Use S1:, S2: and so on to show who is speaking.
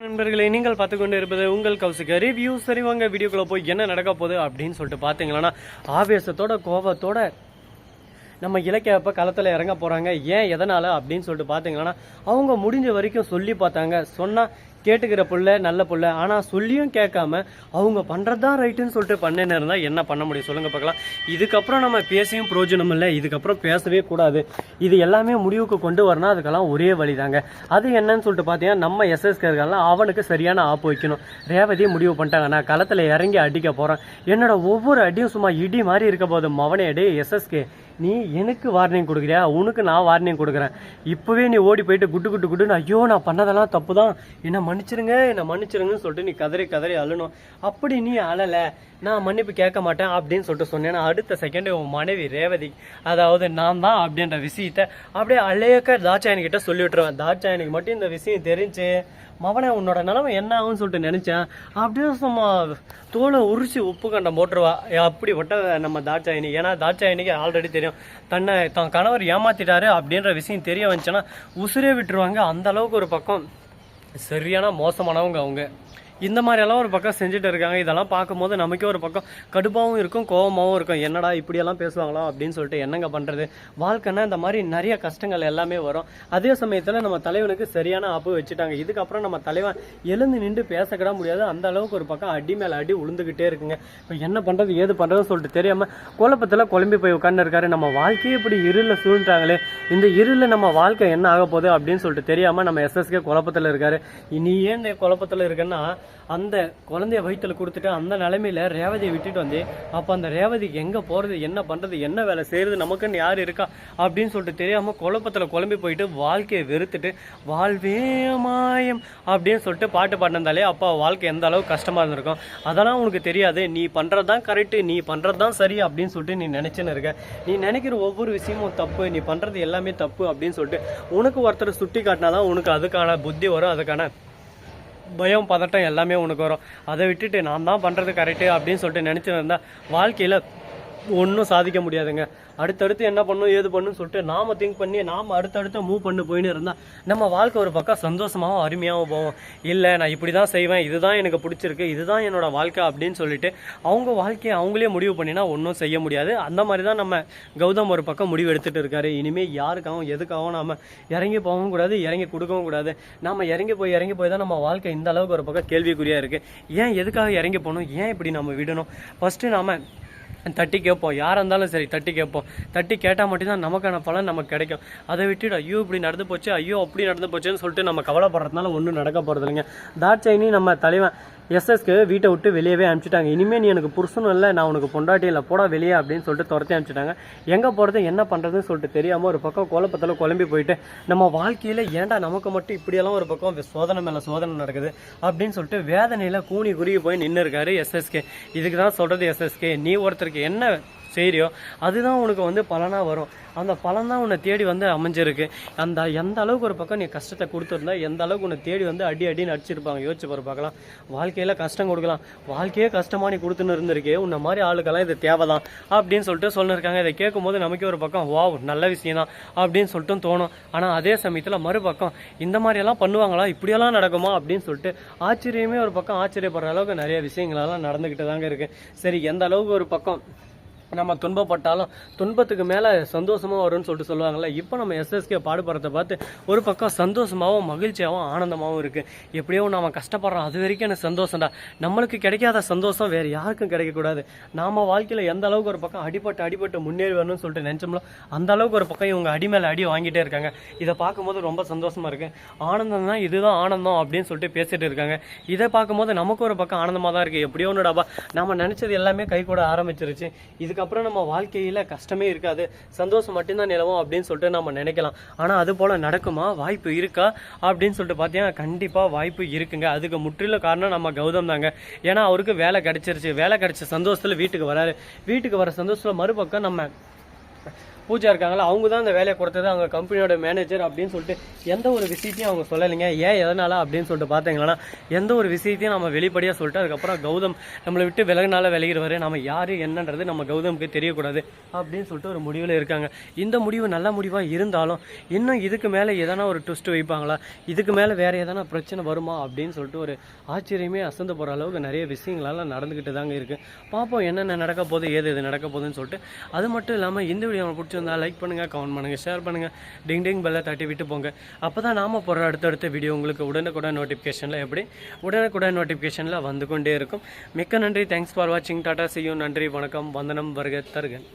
S1: நண்பர்களை நீங்கள் பார்த்து கொண்டு இருப்பது உங்கள் கவுசுக்கு ரிவ்யூ சரி வாங்க வீடியோக்குள்ள போய் என்ன நடக்க போகுது அப்படின்னு சொல்லிட்டு பார்த்தீங்களன்னா ஆவேசத்தோட கோபத்தோட நம்ம இலக்கியப்ப களத்தில் இறங்க போகிறாங்க ஏன் எதனால் அப்படின்னு சொல்லிட்டு பார்த்தீங்கன்னா அவங்க முடிஞ்ச வரைக்கும் சொல்லி பார்த்தாங்க. சொன்னால் கேட்டுக்கிற புள்ள நல்ல புள்ள. ஆனால் சொல்லியும் கேட்காம அவங்க பண்ணுறது தான் ரைட்டுன்னு சொல்லிட்டு பண்ணேன்னு இருந்தால் என்ன பண்ண முடியும்? சொல்லுங்கள் பார்க்கலாம். இதுக்கப்புறம் நம்ம பேசியும் பிரயோஜனம் இல்லை. இதுக்கப்புறம் பேசவே கூடாது. இது எல்லாமே முடிவுக்கு கொண்டு வரணும். அதுக்கெல்லாம் ஒரே வழி தாங்க அது என்னன்னு சொல்லிட்டு பார்த்தீங்கன்னா நம்ம எஸ்எஸ்கர்லாம் அவனுக்கு சரியான ஆப்பு வைக்கணும். ரேவதி முடிவு பண்ணிட்டாங்க. நான் களத்தில் இறங்கி அடிக்க போகிறேன் என்னோட ஒவ்வொரு அடியும் சும்மா இடி மாதிரி இருக்க போது மவனே எஸ்எஸ்கே நீ எனக்கு வார்னிங் கொடுக்குறியா? உனக்கு நான் வார்னிங் கொடுக்குறேன். இப்போவே நீ ஓடி போயிட்டு குட்டு குட்டு குட்டுன்னு ஐயோ நான் பண்ணதெல்லாம் தப்பு தான் என்னை மன்னிச்சிருங்க என்னை மன்னிச்சிருங்கன்னு சொல்லிட்டு நீ கதறி கதறி அழணும் அப்படி நீ அழலை. நான் மன்னிப்பு கேட்க மாட்டேன் அப்படின்னு சொல்லிட்டு சொன்னேன்னா அடுத்த செகண்ட் உன் மனைவி ரேவதி அதாவது நான் தான் அப்படின்ற விஷயத்த அப்படியே அழையக்க தாட்சாயனிக்கிட்ட சொல்லி விட்டுருவேன். தாட்சாயனுக்கு மட்டும் இந்த விஷயம் தெரிஞ்சு மவனே உன்னோட நிலமை என்ன ஆகும்னு சொல்லிட்டு நினச்சேன். அப்படியே சும்மா தோலை உரிச்சு உப்பு கண்டம் போட்டுருவா. அப்படி விட்ட நம்ம தாட்சாயினி ஏன்னா தாட்சாயினிக்கு ஆல்ரெடி தெரியும். தன்னை தான் கணவர் ஏமாத்திட்டாரு அப்படின்ற விஷயம் தெரிய வந்துச்சுன்னா உசுரே விட்டுருவாங்க. அந்த அளவுக்கு ஒரு பக்கம். சரியான மோசமானவங்க அவங்க. இந்த மாதிரியெல்லாம் ஒரு பக்கம் செஞ்சுட்டு இருக்காங்க. இதெல்லாம் பார்க்கும்போது நமக்கே ஒரு பக்கம் கடுப்பாகவும் இருக்கும் கோபமாகவும் இருக்கும். என்னடா இப்படியெல்லாம் பேசுவாங்களா அப்படின்னு சொல்லிட்டு என்னங்க பண்ணுறது வாழ்க்கைன்னா இந்த மாதிரி நிறைய கஷ்டங்கள் எல்லாமே வரும். அதே சமயத்தில் நம்ம தலைவனுக்கு சரியான ஆப்பு வச்சுட்டாங்க. இதுக்கப்புறம் நம்ம தலைவன் எழுந்து நின்று பேசக்கூட முடியாது. அந்த அளவுக்கு ஒரு பக்கம் அடி மேலே அடி உளுந்துக்கிட்டே இருக்குங்க. இப்போ என்ன பண்ணுறது ஏது பண்ணுறதுன்னு சொல்லிட்டு தெரியாமல் குழப்பத்தில் குழம்பி போய் உட்காந்து இருக்காரு. நம்ம வாழ்க்கையே இப்படி இருளில் சூழ்ந்துட்டாங்களே. இந்த இருளில் நம்ம வாழ்க்கை என்ன ஆக போகுது அப்படின்னு சொல்லிட்டு தெரியாமல் நம்ம எஸ்எஸ்கே குழப்பத்தில் இருக்காரு. நீ ஏன் குழப்பத்தில் இருக்கேன்னா அந்த குழந்தைய வயிற்றுல கொடுத்துட்டு அந்த நிலைமையில் ரேவதியை விட்டுட்டு வந்து அப்போ அந்த ரேவதிக்கு எங்கே போகிறது என்ன பண்ணுறது என்ன வேலை செய்கிறது நமக்குன்னு யார் இருக்கா? அப்படின்னு சொல்லிட்டு தெரியாமல் குழப்பத்தில் குழம்பி போயிட்டு வாழ்க்கையை வெறுத்துட்டு வாழ்வே மாயம் அப்படின்னு சொல்லிட்டு பாட்டு பாடினாலே அப்போ வாழ்க்கை எந்த அளவுக்கு கஷ்டமாக இருந்திருக்கும். அதெல்லாம் உனக்கு தெரியாது. நீ பண்ணுறது தான் கரெக்டு நீ பண்ணுறது தான் சரி அப்படின்னு சொல்லிட்டு நீ நினச்சின்னு இருக்க. நீ நினைக்கிற ஒவ்வொரு விஷயமும் தப்பு நீ பண்ணுறது எல்லாமே தப்பு அப்படின்னு சொல்லிட்டு உனக்கு ஒருத்தர் சுட்டி காட்டினா தான் உனக்கு அதுக்கான புத்தி வரும் அதுக்கான பயம் பதட்டம் எல்லாமே உனக்கு வரும். அதை விட்டுட்டு நான் தான் பண்ணுறது கரெக்டு அப்படின்னு சொல்லிட்டு நினச்சிட்டு இருந்தால் வாழ்க்கையில் ஒன்றும் சாதிக்க முடியாதுங்க. அடுத்தடுத்து என்ன பண்ணும் ஏது பண்ணுன்னு சொல்லிட்டு நாம திங்க் பண்ணி நாம அடுத்தடுத்து மூவ் பண்ணி போயின்னு இருந்தால் நம்ம வாழ்க்கை ஒரு பக்கம் சந்தோஷமாகவும் அருமையாகவும் போவோம் இல்லை நான் இப்படி தான் செய்வேன் இதுதான் எனக்கு பிடிச்சிருக்கு இதுதான் என்னோட வாழ்க்கை அப்படின்னு சொல்லிட்டு அவங்க வாழ்க்கையை அவங்களே முடிவு பண்ணினா ஒன்றும் செய்ய முடியாது. அந்த மாதிரி தான் நம்ம கௌதம் ஒரு பக்கம் முடிவு எடுத்துட்டு இருக்காரு. இனிமேல் யாருக்காகவும் எதுக்காகவும் நாம் இறங்கி போகவும் கூடாது இறங்கி கொடுக்கவும் கூடாது. நம்ம இறங்கி போய் இறங்கி போய் தான் நம்ம வாழ்க்கை இந்த அளவுக்கு ஒரு பக்கம் கேள்விக்குறியாக இருக்குது ஏன் எதுக்காக இறங்கி போகணும்? ஏன் இப்படி நம்ம விடணும்? ஃபஸ்ட்டு நாம தட்டி கேட்போம். யாராக இருந்தாலும் சரி தட்டி கேட்போம். தட்டி கேட்டால் மட்டும்தான் நமக்கான பலன் நமக்கு கிடைக்கும். அதை விட்டுட்டு ஐயோ இப்படி நடந்து போச்சு ஐயோ அப்படி நடந்து போச்சுன்னு சொல்லிட்டு நம்ம கவலைப்படுறதுனால ஒன்றும் நடக்க போகிறது இல்லைங்க தாட்சாயினி நம்ம தலைவன் எஸ்எஸ்க்கு வீட்டை விட்டு வெளியவே அனுப்பிச்சிட்டாங்க. இனிமேல் நீ எனக்கு புருஷனும் இல்லை நான் உனக்கு பொண்டாட்டி இல்லை போடா வெளியே அப்படின்னு சொல்லிட்டு துரத்தி அனுப்பிச்சிட்டாங்க. எங்கே போகிறது என்ன பண்ணுறதுன்னு சொல்லிட்டு தெரியாமல் ஒரு பக்கம் குழப்பத்தில் குழம்பி போயிட்டு நம்ம வாழ்க்கையில் ஏன்டா நமக்கு மட்டும் இப்படியெல்லாம் ஒரு பக்கம் சோதனை மேலே சோதனை நடக்குது அப்படின்னு சொல்லிட்டு வேதனையில் கூனி குறுகி போய் நின்று இருக்காரு எஸ்எஸ்கே இதுக்கு தான் சொல்கிறது எஸ்எஸ்கே நீ ஒருத்தருக்கு என்ன செய்கிறியோ அதுதான் உனக்கு வந்து பலனாக வரும். அந்த பலன் தான் உன்னை தேடி வந்து அமைஞ்சிருக்கு. அந்த எந்த அளவுக்கு ஒரு பக்கம் நீ கஷ்டத்தை கொடுத்துருந்தா எந்த அளவுக்கு உன்னை தேடி வந்து அடி அடின்னு அடிச்சிருப்பாங்க. யோசிச்சு பாரு பார்க்கலாம். வாழ்க்கையில் கஷ்டம் கொடுக்கலாம். வாழ்க்கையே கஷ்டமாக நீ கொடுத்துன்னு இருந்திருக்கே உன்னை மாதிரி ஆளுக்கெல்லாம் இது தேவைதான் அப்படின்னு சொல்லிட்டு சொல்லிருக்காங்க. இதை கேட்கும்போது நமக்கே ஒரு பக்கம் வாவ் நல்ல விஷயம் தான் அப்படின்னு சொல்லிட்டு தோணும். ஆனால் அதே சமயத்தில் மறுபக்கம் இந்த மாதிரியெல்லாம் பண்ணுவாங்களா? இப்படியெல்லாம் நடக்குமா? அப்படின்னு சொல்லிட்டு ஆச்சரியமே ஒரு பக்கம் ஆச்சரியப்படுற அளவுக்கு நிறைய விஷயங்களெல்லாம் நடந்துக்கிட்டு தாங்க இருக்குது சரி எந்த அளவுக்கு ஒரு பக்கம் நம்ம துன்பப்பட்டாலும் துன்பத்துக்கு மேலே சந்தோஷமாக வரும்னு சொல்லிட்டு சொல்லுவாங்கள்ல இப்போ நம்ம எஸ்எஸ்கே பாடுபடுறத பார்த்து ஒரு பக்கம் சந்தோஷமாகவும் மகிழ்ச்சியாகவும் ஆனந்தமாகவும் இருக்குது எப்படியோ நம்ம கஷ்டப்படுறோம் அது வரைக்கும் எனக்கு சந்தோஷம்டா. நம்மளுக்கு கிடைக்காத சந்தோஷம் வேறு யாருக்கும் கிடைக்கக்கூடாது. நாம வாழ்க்கையில் எந்த அளவுக்கு ஒரு பக்கம் அடிபட்டு அடிபட்டு முன்னேறி வரணும்னு சொல்லிட்டு நினச்சோம்ல அந்த அளவுக்கு ஒரு பக்கம் இவங்க அடி மேலே அடி வாங்கிட்டே இருக்காங்க. இதை பார்க்கும்போது ரொம்ப சந்தோஷமாக இருக்குது ஆனந்தம் தான் இதுதான் ஆனந்தம் அப்படின்னு சொல்லிட்டு பேசிகிட்டு இருக்காங்க. இதை பார்க்கும்போது நமக்கு ஒரு பக்கம் ஆனந்தமாக தான் இருக்குது எப்படியோ ஒன்றுடாப்பா நம்ம நினச்சது எல்லாமே கை கூட ஆரம்பிச்சிருச்சு அதுக்கப்புறம் நம்ம வாழ்க்கையில் கஷ்டமே இருக்காது. சந்தோஷம் மட்டும்தான் நிலவும் அப்படின்னு சொல்லிட்டு நம்ம நினைக்கலாம். ஆனால் அது போல் நடக்குமா? வாய்ப்பு இருக்கா? அப்படின்னு சொல்லிட்டு பார்த்தீங்கன்னா கண்டிப்பாக வாய்ப்பு இருக்குங்க. அதுக்கு முற்றிலும் காரணம் நம்ம கௌதம் தாங்க. ஏன்னா அவருக்கு வேலை கிடச்சிருச்சு. வேலை கிடைச்ச சந்தோஷத்தில் வீட்டுக்கு வராரு. வீட்டுக்கு வர சந்தோஷத்தில் மறுபக்கம் நம்ம பூஜா இருக்காங்களா அவங்க தான் அந்த வேலையை கொடுத்தது அவங்க கம்பெனியோட மேனேஜர் அப்படின்னு சொல்லிட்டு எந்த ஒரு விஷயத்தையும் அவங்க சொல்லலைங்க. ஏன் எதனால அப்படின்னு சொல்லிட்டு பார்த்தீங்கன்னா எந்த ஒரு விஷயத்தையும் நம்ம வெளிப்படையாக சொல்லிட்டு அதுக்கப்புறம் கௌதம் நம்மளை விட்டு விலகினால விலகிடுவார் நம்ம யார் என்னன்றது நம்ம கௌதமுக்கு தெரியக்கூடாது அப்படின்னு சொல்லிட்டு ஒரு முடிவில் இருக்காங்க. இந்த முடிவு நல்ல முடிவாக இருந்தாலும் இன்னும் இதுக்கு மேலே எதனா ஒரு ட்விஸ்ட் வைப்பாங்களா? இதுக்கு மேலே வேறு எதனா பிரச்சனை வருமா அப்படின்னு சொல்லிட்டு ஒரு ஆச்சரியமே அசந்து போகிற அளவுக்கு நிறைய விஷயங்களெல்லாம் நடந்துக்கிட்டு தாங்க இருக்குது பார்ப்போம் என்னென்ன நடக்க போகுது ஏது எது நடக்க போகுதுன்னு சொல்லிட்டு. அது மட்டும் இல்லாமல் இந்த வீடியோ பிடிச்ச பிடிச்சிருந்தா லைக் பண்ணுங்கள் கமெண்ட் பண்ணுங்கள் ஷேர் பண்ணுங்கள் டிங் டிங் பெல்லை தட்டி விட்டு போங்க. அப்போ தான் நாம போகிற அடுத்தடுத்த வீடியோ உங்களுக்கு உடனுக்குடன் நோட்டிஃபிகேஷனில் எப்படி? உடனுக்குடன் நோட்டிஃபிகேஷனில் வந்து கொண்டே இருக்கும். மிக்க நன்றி. தேங்க்ஸ் ஃபார் வாட்சிங் டாட்டா செய்யும் நன்றி வணக்கம். வந்தனம் வருக தருகன்